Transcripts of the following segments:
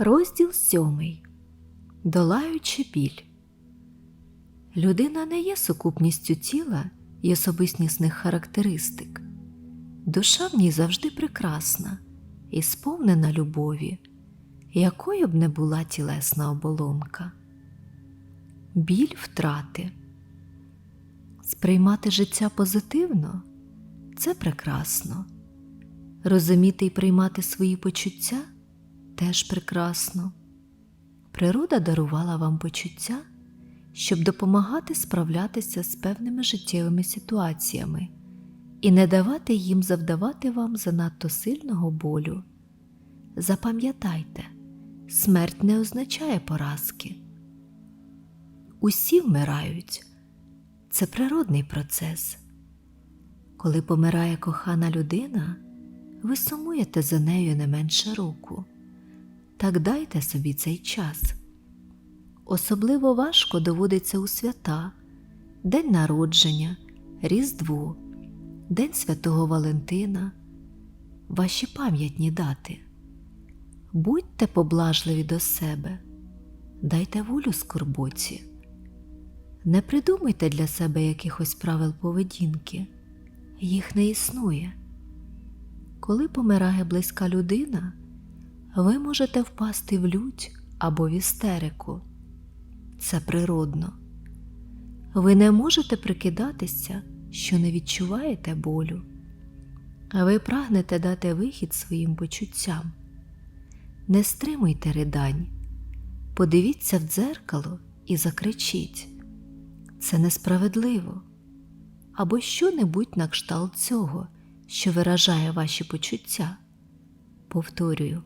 Розділ сьомий. Долаючи біль. Людина не є сукупністю тіла і особистісних характеристик. Душа в ній завжди прекрасна і сповнена любові, якою б не була тілесна оболонка. Біль втрати. Сприймати життя позитивно це прекрасно. Розуміти і приймати свої почуття теж прекрасно. Природа дарувала вам почуття, щоб допомагати справлятися з певними життєвими ситуаціями і не давати їм завдавати вам занадто сильного болю. Запам'ятайте, смерть не означає поразки. Усі вмирають. Це природний процес. Коли помирає кохана людина, ви сумуєте за нею не менше року. Так дайте собі цей час. Особливо важко доводиться у свята, День народження, Різдво, День Святого Валентина, ваші пам'ятні дати. Будьте поблажливі до себе, дайте волю скорбоці. Не придумуйте для себе якихось правил поведінки, їх не існує. Коли помирає близька людина, ви можете впасти в лють або в істерику. Це природно. Ви не можете прикидатися, що не відчуваєте болю, ви прагнете дати вихід своїм почуттям. Не стримуйте ридань, подивіться в дзеркало і закричіть. Це несправедливо. Або що-небудь на кшталт цього, що виражає ваші почуття. Повторюю,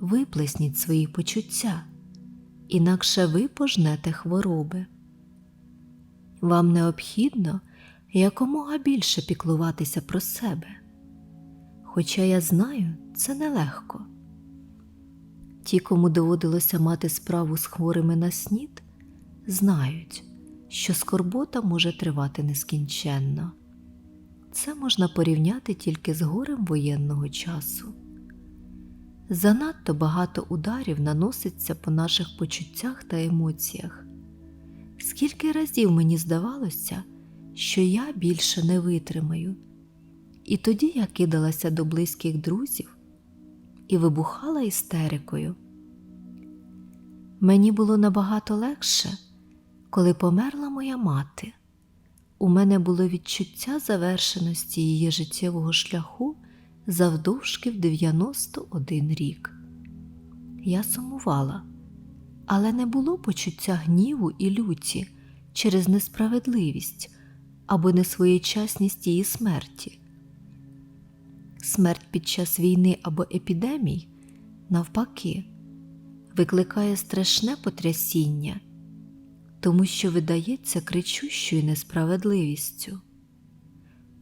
виплесніть свої почуття, інакше ви пожнете хвороби. Вам необхідно якомога більше піклуватися про себе. Хоча я знаю, це нелегко. Ті, кому доводилося мати справу з хворими на снід, знають, що скорбота може тривати нескінченно. Це можна порівняти тільки з горем воєнного часу. Занадто багато ударів наноситься по наших почуттях та емоціях. Скільки разів мені здавалося, що я більше не витримаю, і тоді я кидалася до близьких друзів і вибухала істерикою. Мені було набагато легше, коли померла моя мати. У мене було відчуття завершеності її життєвого шляху завдовжки в 91 рік. Я сумувала, але не було почуття гніву і люті через несправедливість або несвоєчасність її смерті. Смерть під час війни або епідемій, навпаки, викликає страшне потрясіння, тому що видається кричущою несправедливістю.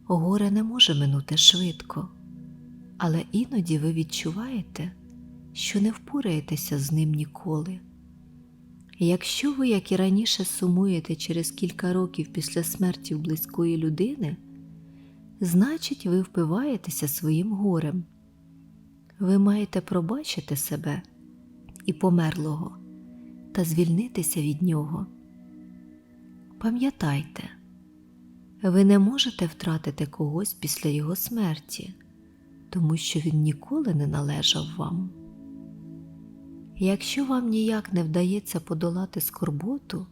Горе не може минути швидко, але іноді ви відчуваєте, що не впораєтеся з ним ніколи. Якщо ви, як і раніше, сумуєте через кілька років після смерті близької людини, значить, ви впиваєтеся своїм горем. Ви маєте пробачити себе і померлого та звільнитися від нього. Пам'ятайте, ви не можете втратити когось після його смерті, тому що він ніколи не належав вам. Якщо вам ніяк не вдається подолати скорботу,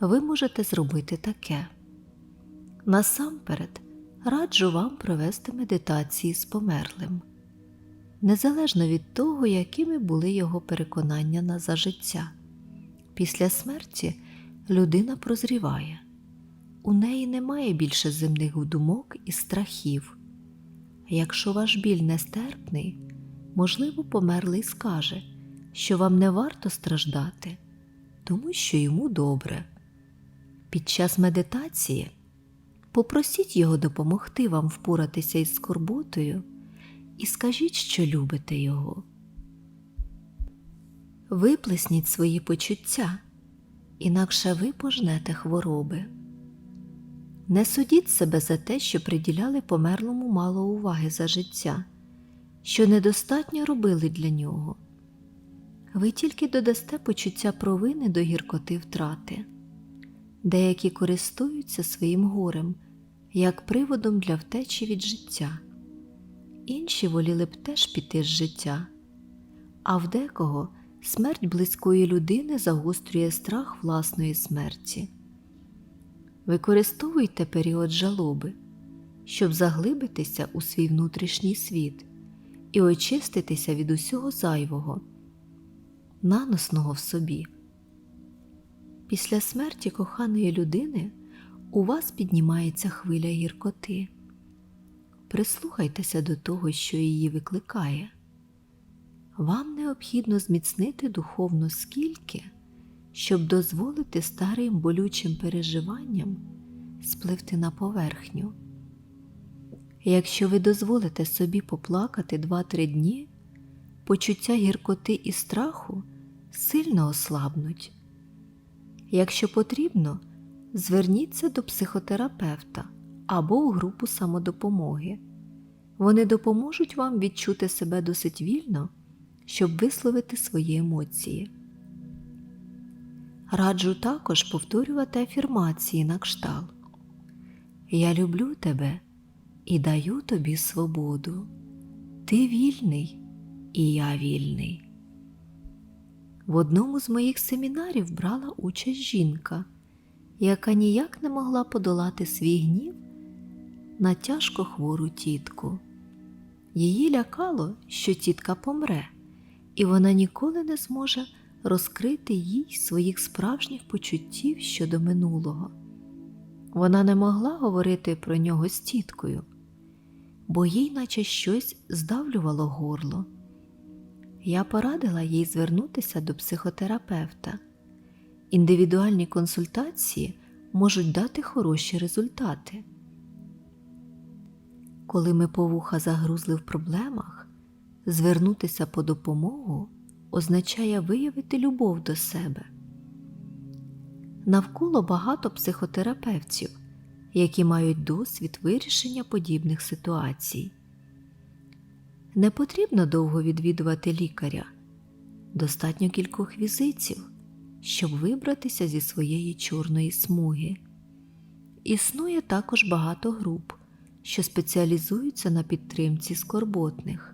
ви можете зробити таке. Насамперед раджу вам провести медитації з померлим, незалежно від того, якими були його переконання на за життя. Після смерті людина прозріває, у неї немає більше земних думок і страхів. Якщо ваш біль нестерпний, можливо, померлий скаже що вам не варто страждати, тому що йому добре. Під час медитації попросіть його допомогти вам впоратися із скорботою і скажіть, що любите його. Виплесніть свої почуття, інакше ви пожнете хвороби. Не судіть себе за те, що приділяли померлому мало уваги за життя, що недостатньо робили для нього. ви тільки додасте почуття провини до гіркоти втрати. Деякі користуються своїм горем як приводом для втечі від життя, інші воліли б теж піти з життя, а в декого смерть близької людини загострює страх власної смерті. Використовуйте період жалоби, щоб заглибитися у свій внутрішній світ і очиститися від усього зайвого, наносного в собі. Після смерті коханої людини у вас піднімається хвиля гіркоти. Прислухайтеся до того, що її викликає. Вам необхідно зміцнити духовно скільки, щоб дозволити старим болючим переживанням спливти на поверхню. Якщо ви дозволите собі поплакати 2-3 дні, почуття гіркоти і страху сильно ослабнуть. Якщо потрібно, зверніться до психотерапевта або у групу самодопомоги. Вони допоможуть вам відчути себе досить вільно, щоб висловити свої емоції. Раджу також повторювати афірмації на кшталт. Я люблю тебе і даю тобі свободу. Ти вільний, і я вільний. В одному з моїх семінарів брала участь жінка, яка ніяк не могла подолати свій гнів на тяжко хвору тітку. Її лякало, що тітка помре, і вона ніколи не зможе розкрити їй своїх справжніх почуттів щодо минулого. Вона не могла говорити про нього з тіткою, бо їй наче щось здавлювало горло. Я порадила їй звернутися до психотерапевта. Індивідуальні консультації можуть дати хороші результати. Коли ми по вуха загрузли в проблемах, звернутися по допомогу означає виявити любов до себе. Навколо багато психотерапевтів, які мають досвід вирішення подібних ситуацій. Не потрібно довго відвідувати лікаря, достатньо кількох візитів, щоб вибратися зі своєї чорної смуги. Існує також багато груп, що спеціалізуються на підтримці скорботних.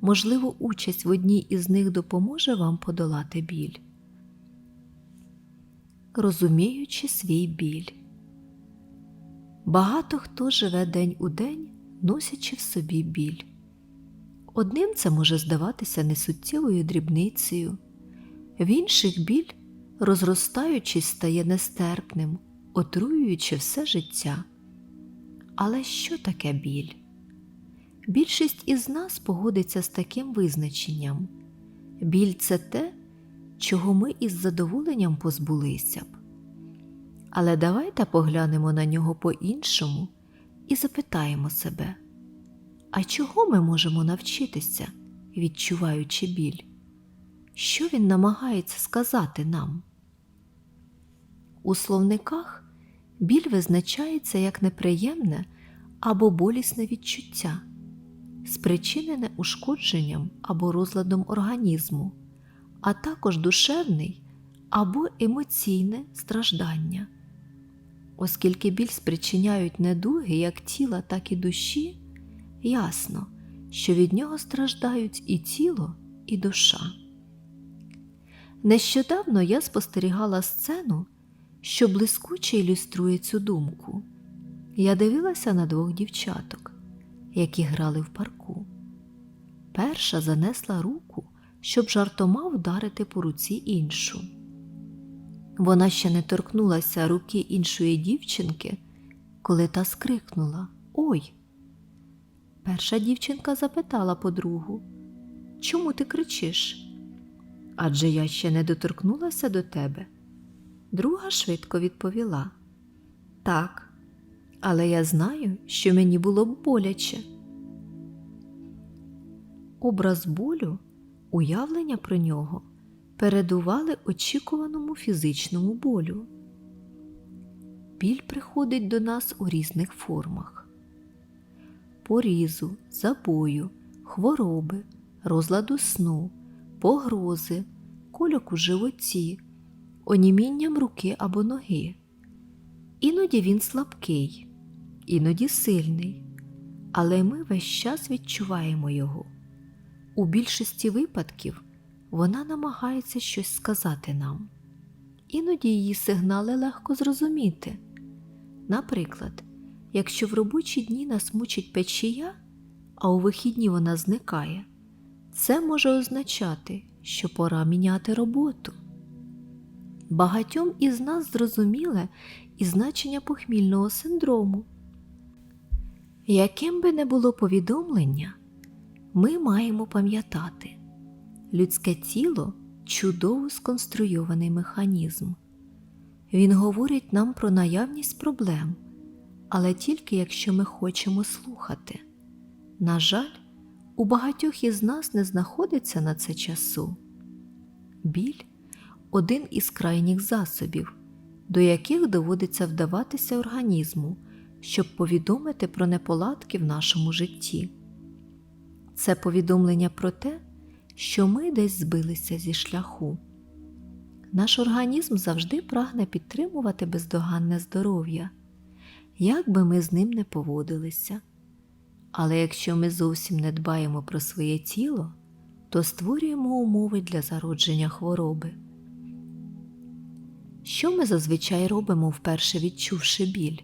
Можливо, участь в одній із них допоможе вам подолати біль. Розуміючи свій біль. Багато хто живе день у день, носячи в собі біль. Одним це може здаватися несуттєвою дрібницею, в інших біль, розростаючись, стає нестерпним, отруюючи все життя. Але що таке біль? Більшість із нас погодиться з таким визначенням біль це те, чого ми із задоволенням позбулися б. Але давайте поглянемо на нього по-іншому і запитаємо себе, а чого ми можемо навчитися, відчуваючи біль? Що він намагається сказати нам? У словниках біль визначається як неприємне або болісне відчуття, спричинене ушкодженням або розладом організму, а також душевний або емоційне страждання. Оскільки біль спричиняють недуги як тіла, так і душі, ясно, що від нього страждають і тіло, і душа. Нещодавно я спостерігала сцену, що блискуче ілюструє цю думку. Я дивилася на двох дівчаток, які грали в парку. Перша занесла руку, щоб жартома вдарити по руці іншу. Вона ще не торкнулася руки іншої дівчинки, коли та скрикнула Ой. Перша дівчинка запитала подругу, Чому ти кричиш? Адже я ще не доторкнулася до тебе. Друга швидко відповіла Так, але я знаю, що мені було б боляче. Образ болю, уявлення про нього передували очікуваному фізичному болю. Біль приходить до нас у різних формах порізу, забою, хвороби, розладу сну, погрози, кольок у животі, онімінням руки або ноги. Іноді він слабкий, іноді сильний, але ми весь час відчуваємо його. У більшості випадків вона намагається щось сказати нам. Іноді її сигнали легко зрозуміти. Наприклад, якщо в робочі дні нас мучить печія, а у вихідні вона зникає, це може означати, що пора міняти роботу. Багатьом із нас зрозуміле і значення похмільного синдрому. Яким би не було повідомлення, ми маємо пам'ятати, людське тіло чудово сконструйований механізм. Він говорить нам про наявність проблем, але тільки якщо ми хочемо слухати. На жаль, у багатьох із нас не знаходиться на це часу. Біль один із крайніх засобів, до яких доводиться вдаватися організму, щоб повідомити про неполадки в нашому житті. Це повідомлення про те, що ми десь збилися зі шляху. Наш організм завжди прагне підтримувати бездоганне здоров'я, як би ми з ним не поводилися. Але якщо ми зовсім не дбаємо про своє тіло, то створюємо умови для зародження хвороби. Що ми зазвичай робимо, вперше відчувши біль?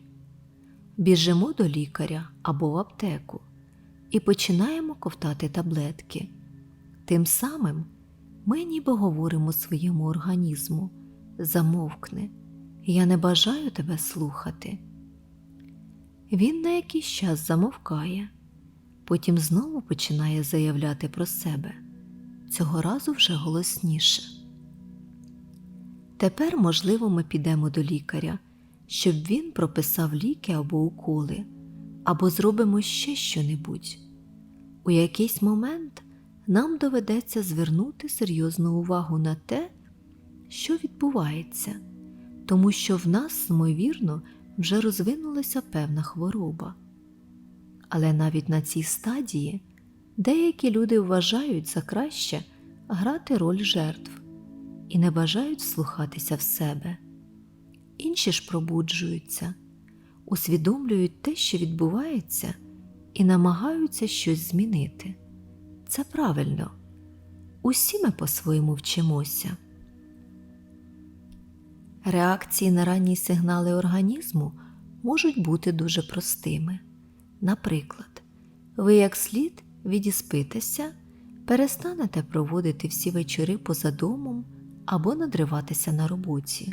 Біжимо до лікаря або в аптеку і починаємо ковтати таблетки. Тим самим ми ніби говоримо своєму організму замовкни, я не бажаю тебе слухати. Він на якийсь час замовкає, потім знову починає заявляти про себе, цього разу вже голосніше. Тепер, можливо, ми підемо до лікаря, щоб він прописав ліки або уколи, або зробимо ще щонебудь. У якийсь момент нам доведеться звернути серйозну увагу на те, що відбувається, тому що в нас, ймовірно, вже розвинулася певна хвороба. Але навіть на цій стадії деякі люди вважають за краще грати роль жертв і не бажають вслухатися в себе. Інші ж пробуджуються, усвідомлюють те, що відбувається, і намагаються щось змінити. Це правильно. Усі ми по-своєму вчимося. Реакції на ранні сигнали організму можуть бути дуже простими. Наприклад, ви як слід відіспитеся, перестанете проводити всі вечори поза домом або надриватися на роботі.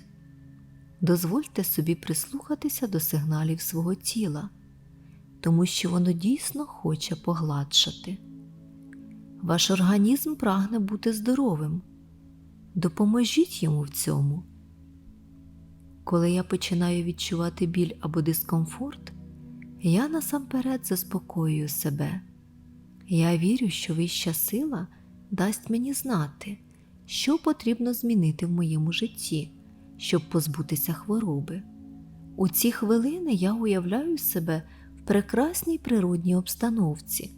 Дозвольте собі прислухатися до сигналів свого тіла, тому що воно дійсно хоче погладшати. Ваш організм прагне бути здоровим. Допоможіть йому в цьому. Коли я починаю відчувати біль або дискомфорт, я насамперед заспокоюю себе. Я вірю, що вища сила дасть мені знати, що потрібно змінити в моєму житті, щоб позбутися хвороби. У ці хвилини я уявляю себе в прекрасній природній обстановці,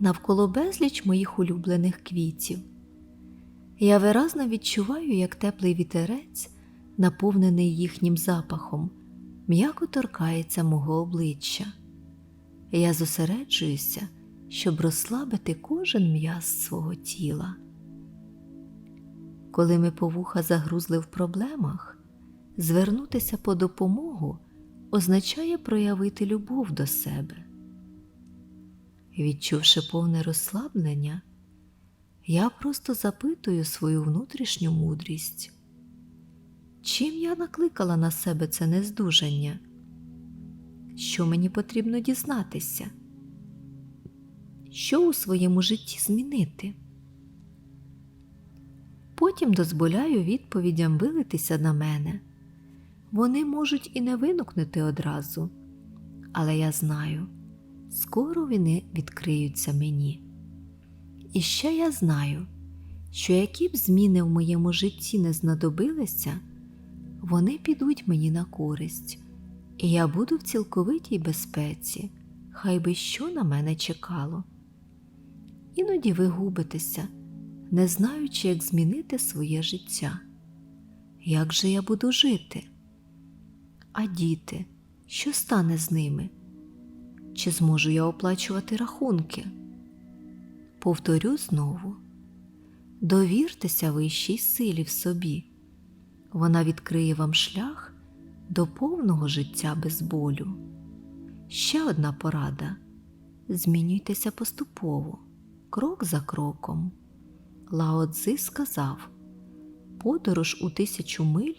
навколо безліч моїх улюблених квітів. Я виразно відчуваю, як теплий вітерець, наповнений їхнім запахом, м'яко торкається мого обличчя. Я зосереджуюся, щоб розслабити кожен м'яз свого тіла. Коли ми по вуха загрузли в проблемах, звернутися по допомогу означає проявити любов до себе. Відчувши повне розслаблення, я просто запитую свою внутрішню мудрість. Чим я накликала на себе це нездужання? Що мені потрібно дізнатися? Що у своєму житті змінити? Потім дозволяю відповідям вилитися на мене. Вони можуть і не виникнути одразу, але я знаю, скоро вони відкриються мені. І ще я знаю, що які б зміни в моєму житті не знадобилися, вони підуть мені на користь, і я буду в цілковитій безпеці, хай би що на мене чекало. Іноді ви губитеся, не знаючи, як змінити своє життя. Як же я буду жити? А діти, що стане з ними? Чи зможу я оплачувати рахунки? Повторю знову: довіртеся вищій силі в собі. Вона відкриє вам шлях до повного життя без болю. Ще одна порада: змінюйтеся поступово, крок за кроком. Лао Цзи сказав: подорож у тисячу миль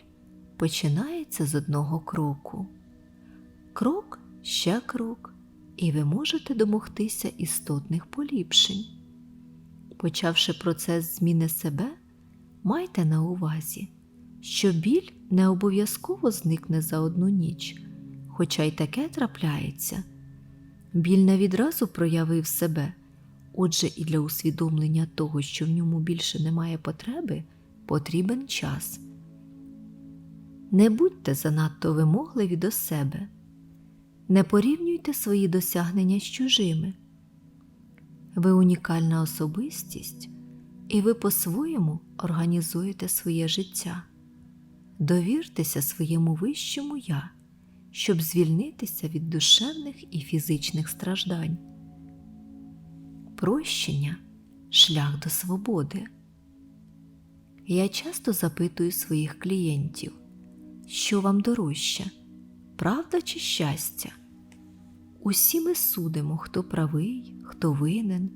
починається з одного кроку. Крок ще крок, і ви можете домогтися істотних поліпшень. Почавши процес зміни себе, майте на увазі, що біль не обов'язково зникне за одну ніч, хоча й таке трапляється. Біль не відразу проявив себе, отже, і для усвідомлення того, що в ньому більше немає потреби, потрібен час. Не будьте занадто вимогливі до себе, не порівнюйте свої досягнення з чужими. Ви унікальна особистість, і ви по-своєму організуєте своє життя. Довіртеся своєму вищому я, щоб звільнитися від душевних і фізичних страждань. Прощення шлях до свободи. Я часто запитую своїх клієнтів, що вам дорожче, правда чи щастя? Усі ми судимо, хто правий, хто винен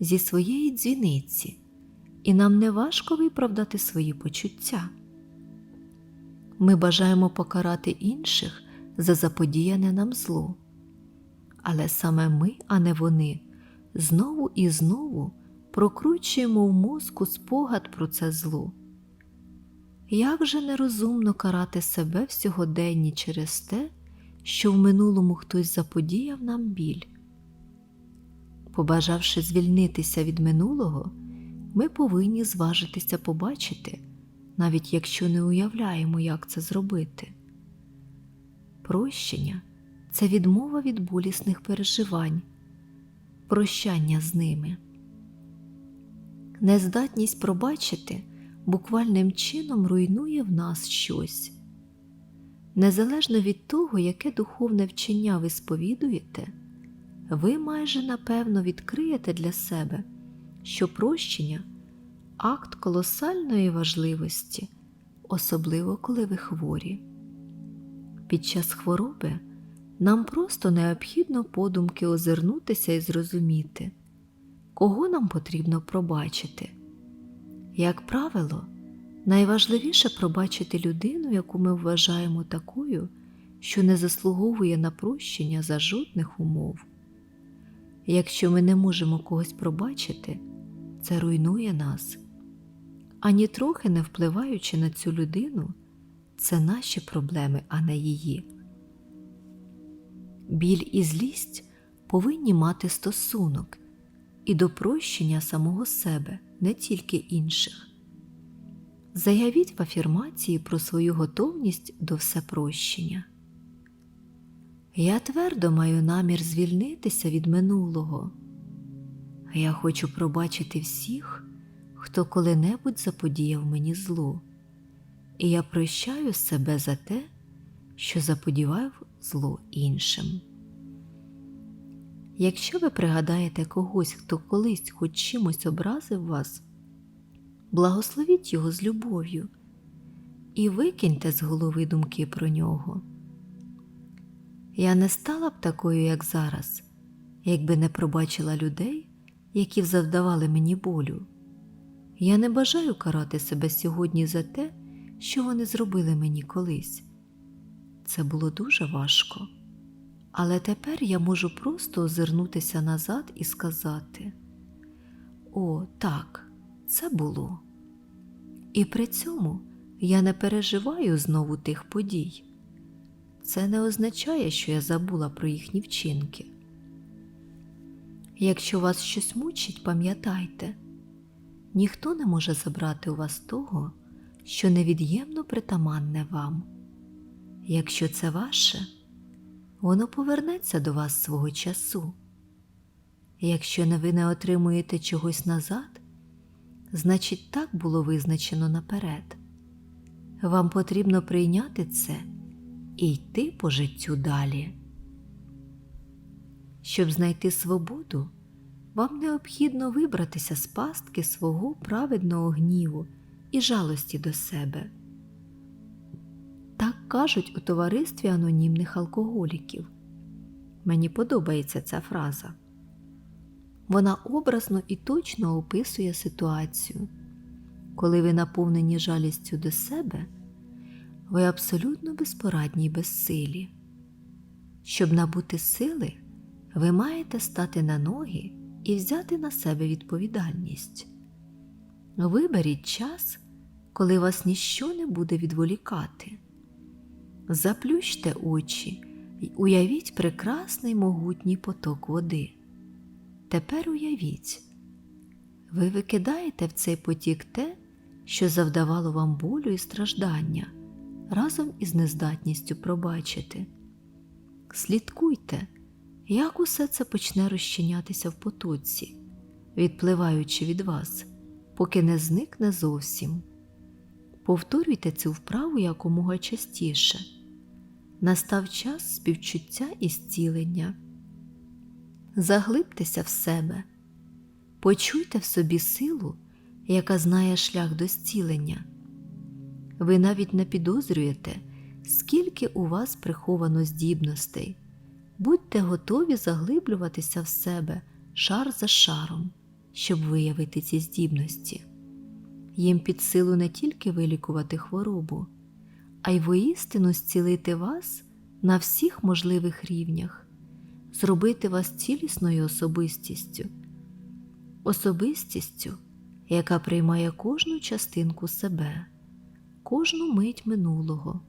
зі своєї дзвіниці, і нам не важко виправдати свої почуття. Ми бажаємо покарати інших за заподіяне нам зло, але саме ми, а не вони, знову і знову прокручуємо в мозку спогад про це зло. Як же нерозумно карати себе в сьогоденні через те, що в минулому хтось заподіяв нам біль. Побажавши звільнитися від минулого, ми повинні зважитися побачити, навіть якщо не уявляємо, як це зробити. Прощення це відмова від болісних переживань, прощання з ними. Нездатність пробачити буквальним чином руйнує в нас щось. Незалежно від того, яке духовне вчення ви сповідуєте, ви майже напевно відкриєте для себе, що прощення акт колосальної важливості, особливо коли ви хворі. Під час хвороби нам просто необхідно подумки озирнутися і зрозуміти, кого нам потрібно пробачити. Як правило, Найважливіше пробачити людину, яку ми вважаємо такою, що не заслуговує на прощення за жодних умов. Якщо ми не можемо когось пробачити, це руйнує нас, ані трохи не впливаючи на цю людину, це наші проблеми, а не її. Біль і злість повинні мати стосунок і до прощення самого себе, не тільки інших. Заявіть в афірмації про свою готовність до всепрощення. Я твердо маю намір звільнитися від минулого. Я хочу пробачити всіх, хто коли-небудь заподіяв мені зло, і я прощаю себе за те, що заподівав зло іншим. Якщо ви пригадаєте когось, хто колись хоч чимось образив вас, благословіть його з любов'ю і викиньте з голови думки про нього. Я не стала б такою, як зараз, якби не пробачила людей, які завдавали мені болю. Я не бажаю карати себе сьогодні за те, що вони зробили мені колись. Це було дуже важко, але тепер я можу просто озирнутися назад і сказати: О, так, це було. І при цьому я не переживаю знову тих подій. Це не означає, що я забула про їхні вчинки. Якщо вас щось мучить, пам'ятайте, ніхто не може забрати у вас того, що невід'ємно притаманне вам. Якщо це ваше, воно повернеться до вас свого часу. Якщо не ви не отримуєте чогось назад, значить так було визначено наперед. Вам потрібно прийняти це і йти по життю далі. Щоб знайти свободу, вам необхідно вибратися з пастки свого праведного гніву і жалості до себе. Кажуть у товаристві анонімних алкоголіків. Мені подобається ця фраза. Вона образно і точно описує ситуацію. Коли ви наповнені жалістю до себе, ви абсолютно безпорадні й безсилі. Щоб набути сили, ви маєте стати на ноги і взяти на себе відповідальність. Виберіть час, коли вас ніщо не буде відволікати. Заплющте очі й уявіть прекрасний могутній поток води. Тепер уявіть, ви викидаєте в цей потік те, що завдавало вам болю і страждання разом із нездатністю пробачити. Слідкуйте, як усе це почне розчинятися в потоці, відпливаючи від вас, поки не зникне зовсім. Повторюйте цю вправу якомога частіше. Настав час співчуття і зцілення. Заглибтеся в себе, почуйте в собі силу, яка знає шлях до зцілення. Ви навіть не підозрюєте, скільки у вас приховано здібностей. Будьте готові заглиблюватися в себе шар за шаром, щоб виявити ці здібності. Їм під силу не тільки вилікувати хворобу, а й воістину зцілити вас на всіх можливих рівнях, зробити вас цілісною особистістю, особистістю, яка приймає кожну частинку себе, кожну мить минулого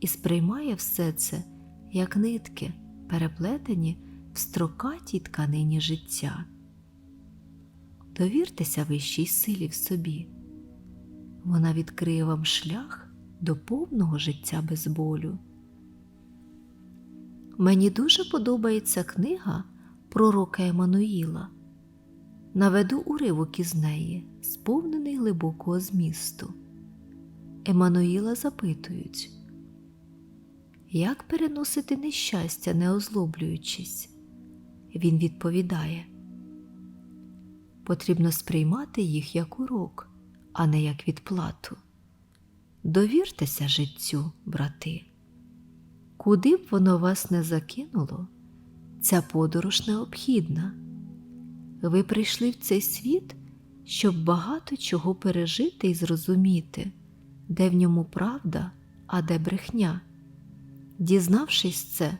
і сприймає все це як нитки, переплетені в строкатій тканині життя. Довіртеся вищій силі в собі. Вона відкриє вам шлях до повного життя без болю. Мені дуже подобається книга пророка Еммануїла. Наведу уривок із неї, сповнений глибокого змісту. Еммануїла запитують, як переносити нещастя, не озлоблюючись? Він відповідає, потрібно сприймати їх як урок, а не як відплату. Довіртеся життю, брати. Куди б воно вас не закинуло, ця подорож необхідна. Ви прийшли в цей світ, щоб багато чого пережити і зрозуміти, де в ньому правда, а де брехня. Дізнавшись це,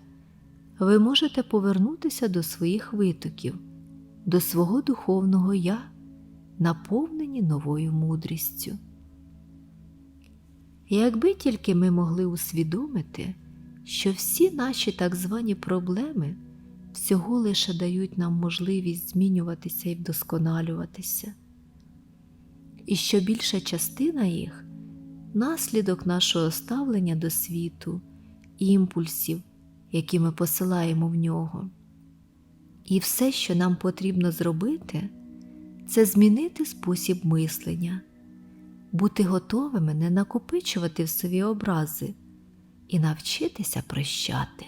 ви можете повернутися до своїх витоків, до свого духовного я, наповнені новою мудрістю. Якби тільки ми могли усвідомити, що всі наші так звані проблеми всього лише дають нам можливість змінюватися і вдосконалюватися, і що більша частина їх наслідок нашого ставлення до світу, імпульсів, які ми посилаємо в нього. І все, що нам потрібно зробити, це змінити спосіб мислення, бути готовими не накопичувати в собі образи і навчитися прощати.